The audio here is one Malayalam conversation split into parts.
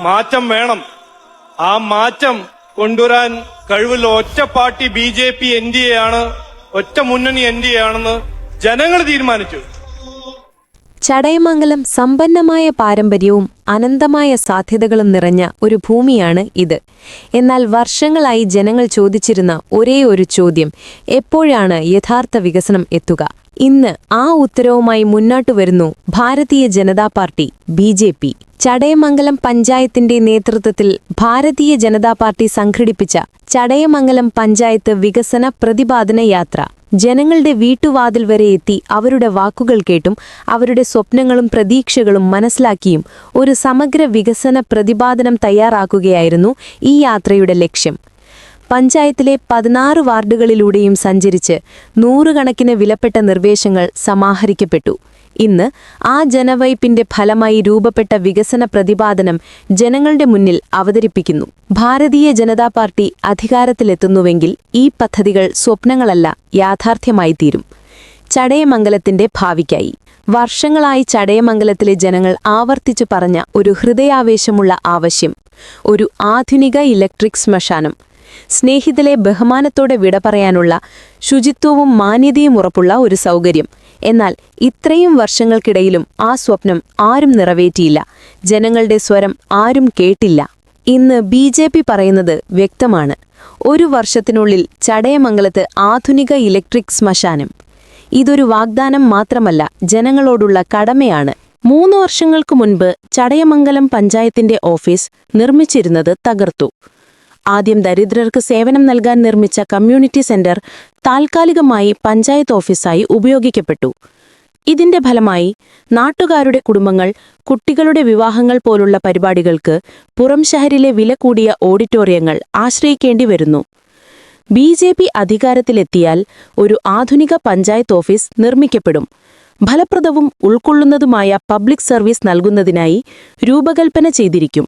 മാറ്റം വേണം. ആ മാറ്റം കൊണ്ടുവരാൻ കഴിവുള്ള ഒറ്റ party B J P N D A ആണ്. ഒറ്റ മുന്നണി എൻ ഡി എ ആണെന്ന് ജനങ്ങൾ തീരുമാനിച്ചു. ചടയമംഗലം സമ്പന്നമായ പാരമ്പര്യവും അനന്തമായ സാധ്യതകളും നിറഞ്ഞ ഒരു ഭൂമിയാണ് ഇത്. എന്നാൽ വർഷങ്ങളായി ജനങ്ങൾ ചോദിച്ചിരുന്ന ഒരേ ഒരു ചോദ്യം എപ്പോഴാണ് യഥാർത്ഥ വികസനം എത്തുക? ഇന്ന് ആ ഉത്തരവുമായി മുന്നോട്ടു വരുന്നു Bharatiya Janata party B J P. Chadayamangalam പഞ്ചായത്തിന്റെ നേതൃത്വത്തിൽ ഭാരതീയ ജനതാ പാർട്ടി സംഘടിപ്പിച്ച ചടയമംഗലം പഞ്ചായത്ത് വികസന പ്രതിപാദന യാത്ര. ജനങ്ങളുടെ വീട്ടുവാതിൽ വരെ എത്തി അവരുടെ വാക്കുകൾ കേട്ടും അവരുടെ സ്വപ്നങ്ങളും പ്രതീക്ഷകളും മനസ്സിലാക്കിയും ഒരു സമഗ്ര വികസന പ്രതിപാദനം തയ്യാറാക്കുകയായിരുന്നു ഈ യാത്രയുടെ ലക്ഷ്യം. പഞ്ചായത്തിലെ പതിനാറ് വാർഡുകളിലൂടെയും സഞ്ചരിച്ച് നൂറുകണക്കിന് വിലപ്പെട്ട നിർദ്ദേശങ്ങൾ സമാഹരിക്കപ്പെട്ടു. ഇന്ന് ആ ജനവൈപ്പിന്റെ ഫലമായി രൂപപ്പെട്ട വികസന പ്രതിപാദനം ജനങ്ങളുടെ മുന്നിൽ അവതരിപ്പിക്കുന്നു. ഭാരതീയ ജനതാ പാർട്ടി അധികാരത്തിലെത്തുന്നുവെങ്കിൽ ഈ പദ്ധതികൾ സ്വപ്നങ്ങളല്ല യാഥാർത്ഥ്യമായി തീരും. ചടയമംഗലത്തിന്റെ ഭാവിക്കായി. വർഷങ്ങളായി ചടയമംഗലത്തിലെ ജനങ്ങൾ ആവർത്തിച്ചു പറഞ്ഞ ഒരു ഹൃദയാവേശമുള്ള ആവശ്യം. ഒരു ആധുനിക ഇലക്ട്രിക് ശ്മശാനം. സ്നേഹിതലെ ബഹുമാനത്തോടെ വിട പറയാനുള്ള ശുചിത്വവും മാന്യതയും ഉറപ്പുള്ള ഒരു സൗകര്യം. എന്നാൽ ഇത്രയും വർഷങ്ങൾക്കിടയിലും ആ സ്വപ്നം ആരും നിറവേറ്റിയില്ല. ജനങ്ങളുടെ സ്വരം ആരും കേട്ടില്ല. ഇന്ന് ബി ജെ പി പറയുന്നത് വ്യക്തമാണ്. ഒരു വർഷത്തിനുള്ളിൽ ചടയമംഗലത്ത് ആധുനിക ഇലക്ട്രിക് ശ്മശാനം. ഇതൊരു വാഗ്ദാനം മാത്രമല്ല ജനങ്ങളോടുള്ള കടമയാണ്. മൂന്ന് വർഷങ്ങൾക്കു മുൻപ് ചടയമംഗലം പഞ്ചായത്തിന്റെ ഓഫീസ് നിർമ്മിച്ചിരുന്നത് തകർത്തു. ആദ്യം ദരിദ്രർക്ക് സേവനം നൽകാൻ നിർമ്മിച്ച കമ്മ്യൂണിറ്റി സെന്റർ താൽക്കാലികമായി പഞ്ചായത്ത് ഓഫീസായി ഉപയോഗിക്കപ്പെട്ടു. ഇതിന്റെ ഫലമായി നാട്ടുകാരുടെ കുടുംബങ്ങൾ കുട്ടികളുടെ വിവാഹങ്ങൾ പോലുള്ള പരിപാടികൾക്ക് പുറം ശഹരിലെ വില കൂടിയ ഓഡിറ്റോറിയങ്ങൾ ആശ്രയിക്കേണ്ടി വരുന്നു. ബി ജെ പി അധികാരത്തിലെത്തിയാൽ ഒരു ആധുനിക പഞ്ചായത്ത് ഓഫീസ് നിർമ്മിക്കപ്പെടും. ഫലപ്രദവും ഉൾക്കൊള്ളുന്നതുമായ പബ്ലിക് സർവീസ് നൽകുന്നതിനായി രൂപകൽപ്പന ചെയ്തിരിക്കും.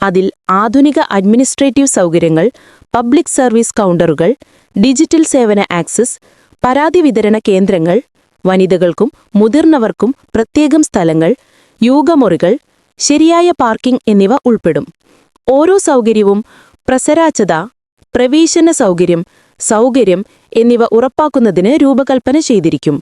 അതിൽ ആധുനിക അഡ്മിനിസ്ട്രേറ്റീവ് സൗകര്യങ്ങൾ പബ്ലിക് സർവീസ് കൗണ്ടറുകൾ ഡിജിറ്റൽ സേവന ആക്സസ് പരാതി വിതരണ കേന്ദ്രങ്ങൾ വനിതകൾക്കും മുതിർന്നവർക്കും പ്രത്യേകം സ്ഥലങ്ങൾ യോഗമുറികൾ ശരിയായ പാർക്കിംഗ് എന്നിവ ഉൾപ്പെടും. ഓരോ സൗകര്യവും പ്രസരാച്ചത പ്രവേശന സൗകര്യം സൗകര്യം എന്നിവ ഉറപ്പാക്കുന്നതിന് രൂപകൽപ്പന ചെയ്തിരിക്കും.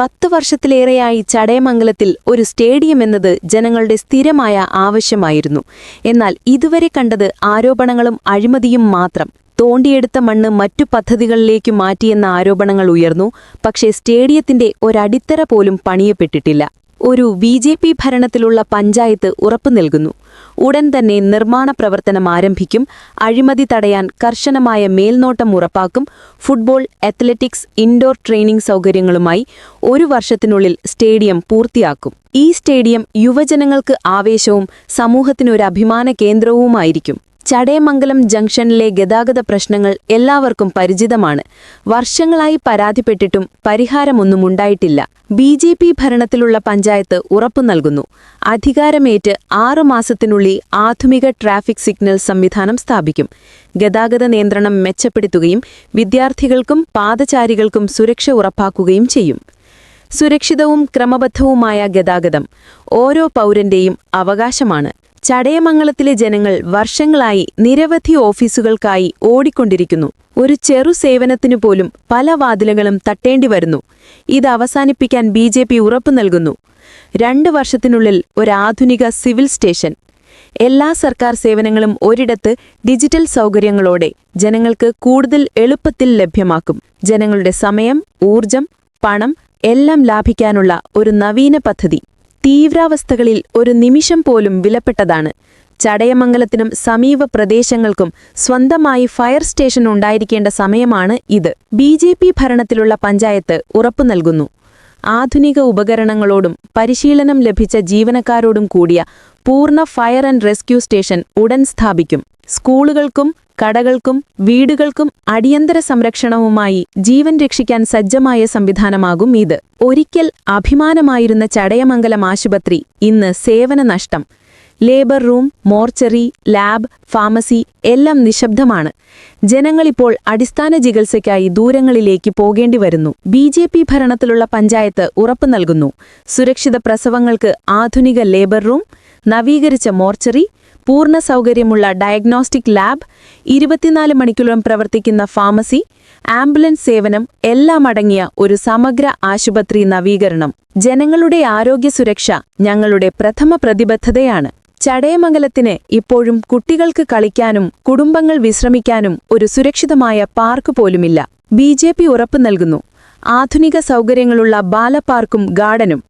പത്ത് വർഷത്തിലേറെയായി ചടയമംഗലത്തിൽ ഒരു സ്റ്റേഡിയം എന്നത് ജനങ്ങളുടെ സ്ഥിരമായ ആവശ്യമായിരുന്നു. എന്നാൽ ഇതുവരെ കണ്ടത് ആരോപണങ്ങളും അഴിമതിയും മാത്രം. തോണ്ടിയെടുത്ത മണ്ണ് മറ്റു പദ്ധതികളിലേക്ക് മാറ്റിയെന്ന ആരോപണങ്ങൾ ഉയർന്നു. പക്ഷേ സ്റ്റേഡിയത്തിന്റെ ഒരടിത്തറ പോലും പണിയപ്പെട്ടിട്ടില്ല. ഒരു ബി ജെ പി ഭരണത്തിലുള്ള പഞ്ചായത്ത് ഉറപ്പു നൽകുന്നു. ഉടൻ തന്നെ നിർമ്മാണ പ്രവർത്തനം ആരംഭിക്കും. അഴിമതി തടയാൻ കർശനമായ മേൽനോട്ടം ഉറപ്പാക്കും. ഫുട്ബോൾ അത്ലറ്റിക്സ് ഇൻഡോർ ട്രെയിനിംഗ് സൗകര്യങ്ങളുമായി ഒരു വർഷത്തിനുള്ളിൽ സ്റ്റേഡിയം പൂർത്തിയാക്കും. ഈ സ്റ്റേഡിയം യുവജനങ്ങൾക്ക് ആവേശവും സമൂഹത്തിനൊരു അഭിമാന കേന്ദ്രവുമായിരിക്കും. ചടയമംഗലം ജംഗ്ഷനിലെ ഗതാഗത പ്രശ്നങ്ങൾ എല്ലാവർക്കും പരിചിതമാണ്. വർഷങ്ങളായി പരാതിപ്പെട്ടിട്ടും പരിഹാരമൊന്നും ഉണ്ടായിട്ടില്ല. ബി ജെ പി ഭരണത്തിലുള്ള പഞ്ചായത്ത് ഉറപ്പു നൽകുന്നു. അധികാരമേറ്റ് ആറു മാസത്തിനുള്ളിൽ ആധുനിക ട്രാഫിക് സിഗ്നൽ സംവിധാനം സ്ഥാപിക്കും. ഗതാഗത നിയന്ത്രണം മെച്ചപ്പെടുത്തുകയും വിദ്യാർത്ഥികൾക്കും പാദചാരികൾക്കും സുരക്ഷ ഉറപ്പാക്കുകയും ചെയ്യും. സുരക്ഷിതവും ക്രമബദ്ധവുമായ ഗതാഗതം ഓരോ പൗരന്റെയും അവകാശമാണ്. ചടയമംഗലത്തിലെ ജനങ്ങൾ വർഷങ്ങളായി നിരവധി ഓഫീസുകൾക്കായി ഓടിക്കൊണ്ടിരിക്കുന്നു. ഒരു ചെറു സേവനത്തിനു പോലും പല വാതിലുകളും തട്ടേണ്ടി വരുന്നു. ഇത് അവസാനിപ്പിക്കാൻ ബി ജെ പി ഉറപ്പു നൽകുന്നു. രണ്ട് വർഷത്തിനുള്ളിൽ ഒരാധുനിക സിവിൽ സ്റ്റേഷൻ. എല്ലാ സർക്കാർ സേവനങ്ങളും ഒരിടത്ത് ഡിജിറ്റൽ സൗകര്യങ്ങളോടെ ജനങ്ങൾക്ക് കൂടുതൽ എളുപ്പത്തിൽ ലഭ്യമാക്കും. ജനങ്ങളുടെ സമയം ഊർജം പണം എല്ലാം ലാഭിക്കാനുള്ള ഒരു നവീന പദ്ധതി. തീവ്രാവസ്ഥകളിൽ ഒരു നിമിഷം പോലും വിലപ്പെട്ടതാണ്. ചടയമംഗലത്തിനും സമീപ പ്രദേശങ്ങൾക്കും സ്വന്തമായി ഫയർ സ്റ്റേഷൻ ഉണ്ടായിരിക്കേണ്ട സമയമാണ് ഇത്. ബി ജെ പി ഭരണത്തിലുള്ള പഞ്ചായത്ത് ഉറപ്പു നൽകുന്നു. ആധുനിക ഉപകരണങ്ങളോടും പരിശീലനം ലഭിച്ച ജീവനക്കാരോടും കൂടിയ പൂർണ ഫയർ ആൻഡ് റെസ്ക്യൂ സ്റ്റേഷൻ ഉടൻ സ്ഥാപിക്കും. സ്കൂളുകൾക്കും കടകൾക്കും വീടുകൾക്കും അടിയന്തര സംരക്ഷണവുമായി ജീവൻ രക്ഷിക്കാൻ സജ്ജമായ സംവിധാനമാകും ഇത്. ഒരിക്കൽ അഭിമാനമായിരുന്ന ചടയമംഗലം ആശുപത്രി ഇന്ന് സേവന നഷ്ടം labour room mortuary lab pharmacy എല്ലാം നിശബ്ദമാണ്. ജനങ്ങളിപ്പോൾ അടിസ്ഥാന ചികിത്സയ്ക്കായി ദൂരങ്ങളിലേക്ക് പോകേണ്ടി വരുന്നു. ബി ജെ പി ഭരണത്തിലുള്ള പഞ്ചായത്ത് ഉറപ്പു നൽകുന്നു. സുരക്ഷിത പ്രസവങ്ങൾക്ക് ആധുനിക ലേബർ റൂം നവീകരിച്ച മോർച്ചറി പൂർണ സൗകര്യമുള്ള ഡയഗ്നോസ്റ്റിക് ലാബ് ഇരുപത്തിനാല് മണിക്കൂറും പ്രവർത്തിക്കുന്ന ഫാർമസി ആംബുലൻസ് സേവനം എല്ലാം അടങ്ങിയ ഒരു സമഗ്ര ആശുപത്രി നവീകരണം. ജനങ്ങളുടെ ആരോഗ്യ സുരക്ഷ ഞങ്ങളുടെ പ്രഥമ പ്രതിബദ്ധതയാണ്. ചടയമംഗലത്തിന് ഇപ്പോഴും കുട്ടികൾക്ക് കളിക്കാനും കുടുംബങ്ങൾ വിശ്രമിക്കാനും ഒരു സുരക്ഷിതമായ പാർക്ക് പോലുമില്ല. ബി ജെ പി ഉറപ്പു നൽകുന്നു. ആധുനിക സൗകര്യങ്ങളുള്ള ബാലപാർക്കും ഗാർഡനും.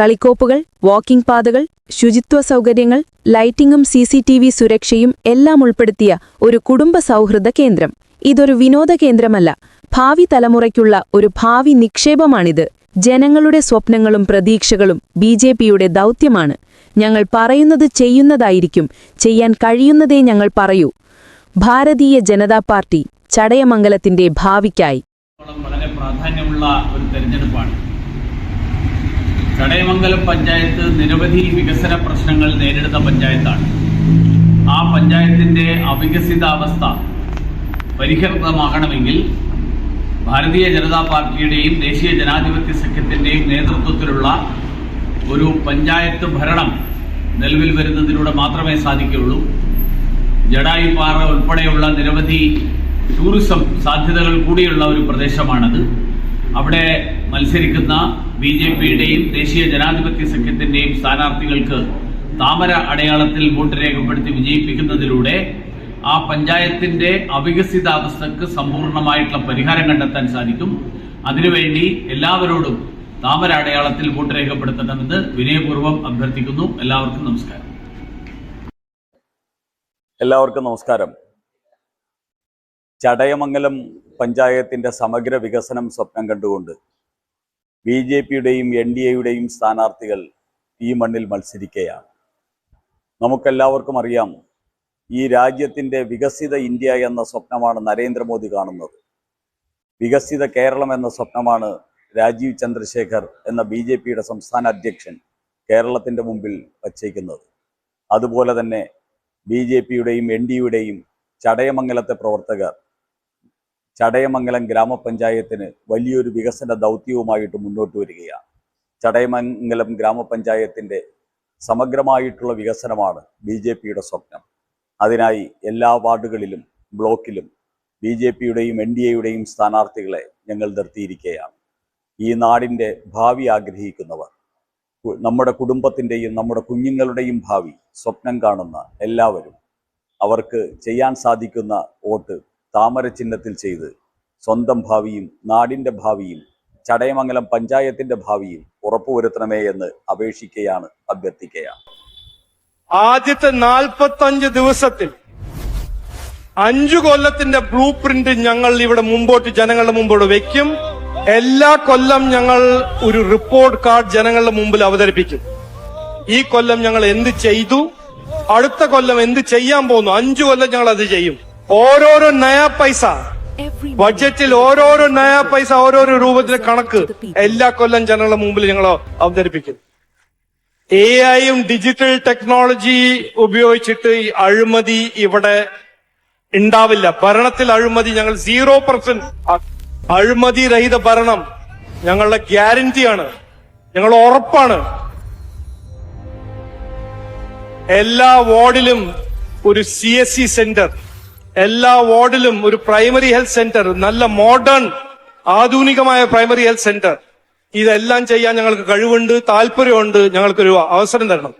കളിക്കോപ്പുകൾ വാക്കിംഗ് പാതകൾ ശുചിത്വ സൗകര്യങ്ങൾ ലൈറ്റിംഗും സി സി ടി വി സുരക്ഷയും എല്ലാം ഉൾപ്പെടുത്തിയ ഒരു കുടുംബ സൗഹൃദ കേന്ദ്രം. ഇതൊരു വിനോദ കേന്ദ്രമല്ല ഭാവി തലമുറയ്ക്കുള്ള ഒരു ഭാവി നിക്ഷേപമാണിത്. ജനങ്ങളുടെ സ്വപ്നങ്ങളും പ്രതീക്ഷകളും ബി ജെ പിയുടെ ദൗത്യമാണ്. ഞങ്ങൾ പറയുന്നത് ചെയ്യുന്നതായിരിക്കും ചെയ്യാൻ കഴിയുന്നതേ ഞങ്ങൾ പറയൂ. ഭാരതീയ ജനതാ പാർട്ടി ചടയമംഗലത്തിന്റെ ഭാവിക്കായി. വളരെ പ്രാധാന്യമുള്ള ഒരു തെരഞ്ഞെടുപ്പാണ്. ചടയമംഗലം പഞ്ചായത്ത് നിരവധി വികസന പ്രശ്നങ്ങൾ നേരിടുന്ന പഞ്ചായത്താണ്. ആ പഞ്ചായത്തിന്റെ അവികസിതാവസ്ഥ പരിഹൃതമാകണമെങ്കിൽ ഭാരതീയ ജനതാ പാർട്ടിയുടെയും ദേശീയ ജനാധിപത്യ സഖ്യത്തിന്റെയും നേതൃത്വത്തിലുള്ള ഒരു പഞ്ചായത്ത് ഭരണം നിലവിൽ വരുന്നതിലൂടെ മാത്രമേ സാധിക്കുകയുള്ളൂ. ജഡായിപ്പാറ ഉൾപ്പെടെയുള്ള നിരവധി ടൂറിസം സാധ്യതകൾ കൂടിയുള്ള ഒരു പ്രദേശമാണത്. അവിടെ മത്സരിക്കുന്ന ബി ജെ പിയുടെയും ദേശീയ ജനാധിപത്യ സഖ്യത്തിന്റെയും സ്ഥാനാർത്ഥികൾക്ക് താമര അടയാളത്തിൽ വോട്ട് രേഖപ്പെടുത്തി വിജയിപ്പിക്കുന്നതിലൂടെ ആ പഞ്ചായത്തിന്റെ അവികസിത അവസ്ഥക്ക് സമ്പൂർണമായിട്ടുള്ള പരിഹാരം കണ്ടെത്താൻ സാധിക്കും. അതിനുവേണ്ടി എല്ലാവരോടും താമര അടയാളത്തിൽ വോട്ട് രേഖപ്പെടുത്തണമെന്ന് വിനയപൂർവം അഭ്യർത്ഥിക്കുന്നു. എല്ലാവർക്കും നമസ്കാരം. എല്ലാവർക്കും നമസ്കാരം. ചടയമംഗലം പഞ്ചായത്തിന്റെ സമഗ്ര വികസനം സ്വപ്നം കണ്ടുകൊണ്ട് ബി ജെ പിയുടെയും എൻ ഡി എയുടെയും സ്ഥാനാർത്ഥികൾ ഈ മണ്ണിൽ മത്സരിക്കുകയാണ്. നമുക്കെല്ലാവർക്കും അറിയാം ഈ രാജ്യത്തിന്റെ വികസിത ഇന്ത്യ എന്ന സ്വപ്നമാണ് നരേന്ദ്രമോദി കാണുന്നത്. വികസിത കേരളം എന്ന സ്വപ്നമാണ് രാജീവ് ചന്ദ്രശേഖർ എന്ന ബി ജെ പിയുടെ സംസ്ഥാന അധ്യക്ഷൻ കേരളത്തിന്റെ മുമ്പിൽ വച്ചേക്കുന്നത്. അതുപോലെ തന്നെ ബി ജെ പിയുടെയും എൻ ഡിയുടെയും ചടയമംഗലത്തെ പ്രവർത്തകർ ചടയമംഗലം ഗ്രാമപഞ്ചായത്തിന് വലിയൊരു വികസന ദൗത്യവുമായിട്ട് മുന്നോട്ട് വരികയാണ്. ചടയമംഗലം ഗ്രാമപഞ്ചായത്തിന്റെ സമഗ്രമായിട്ടുള്ള വികസനമാണ് ബി ജെ പിയുടെ സ്വപ്നം. അതിനായി എല്ലാ വാർഡുകളിലും ബ്ലോക്കിലും ബി ജെ പിയുടെയും എൻ ഡി എയുടെയും സ്ഥാനാർത്ഥികളെ ഞങ്ങൾ നിർത്തിയിരിക്കുകയാണ്. ഈ നാടിന്റെ ഭാവി ആഗ്രഹിക്കുന്നവർ നമ്മുടെ കുടുംബത്തിന്റെയും നമ്മുടെ കുഞ്ഞുങ്ങളുടെയും ഭാവി സ്വപ്നം കാണുന്ന എല്ലാവരും അവർക്ക് ചെയ്യാൻ സാധിക്കുന്ന വോട്ട് താമര ചിഹ്നത്തിൽ ചെയ്ത് സ്വന്തം ഭാവിയും നാടിന്റെ ഭാവിയും ചടയമംഗലം പഞ്ചായത്തിന്റെ ഭാവിയും ഉറപ്പുവരുത്തണമേ എന്ന് അപേക്ഷിക്കുകയാണ് അഭ്യർത്ഥിക്കുകയാണ് ആദ്യത്തെ നാൽപ്പത്തഞ്ച് ദിവസത്തിൽ അഞ്ചു കൊല്ലത്തിന്റെ ബ്ലൂ പ്രിന്റ് ഞങ്ങൾ ഇവിടെ മുമ്പോട്ട് ജനങ്ങളുടെ മുമ്പോട്ട് വെക്കും. എല്ലാ കൊല്ലം ഞങ്ങൾ ഒരു റിപ്പോർട്ട് കാർഡ് ജനങ്ങളുടെ മുമ്പിൽ അവതരിപ്പിക്കും. ഈ കൊല്ലം ഞങ്ങൾ എന്ത് ചെയ്തു? അടുത്ത കൊല്ലം എന്ത് ചെയ്യാൻ പോകുന്നു? അഞ്ചു കൊല്ലം ഞങ്ങൾ അത് ചെയ്യും. ഓരോരോ നയാ പൈസ. ബഡ്ജറ്റിൽ ഓരോരോ നയാ പൈസ ഓരോരോ രൂപത്തിലെ കണക്ക് എല്ലാ കൊല്ലം ജനങ്ങളുടെ മുമ്പിൽ ഞങ്ങൾ അവതരിപ്പിക്കും. എ ഐയും ഡിജിറ്റൽ ടെക്നോളജി ഉപയോഗിച്ചിട്ട് ഈ അഴിമതി ഇവിടെ ഉണ്ടാവില്ല. ഭരണത്തിൽ അഴിമതി ഞങ്ങൾ സീറോ പെർസെന്റ് അഴിമതി രഹിത ഭരണം ഞങ്ങളുടെ ഗ്യാരണ്ടിയാണ് ഞങ്ങൾ ഉറപ്പാണ്. എല്ലാ വാർഡിലും ഒരു സി എസ് സി സെന്റർ എല്ലാ വാർഡിലും ഒരു പ്രൈമറി ഹെൽത്ത് സെന്റർ നല്ല മോഡേൺ ആധുനികമായ പ്രൈമറി ഹെൽത്ത് സെന്റർ. ഇതെല്ലാം ചെയ്യാൻ ഞങ്ങൾക്ക് കഴിവുണ്ട് താല്പര്യമുണ്ട് ഞങ്ങൾക്കൊരു അവസരം തരണം.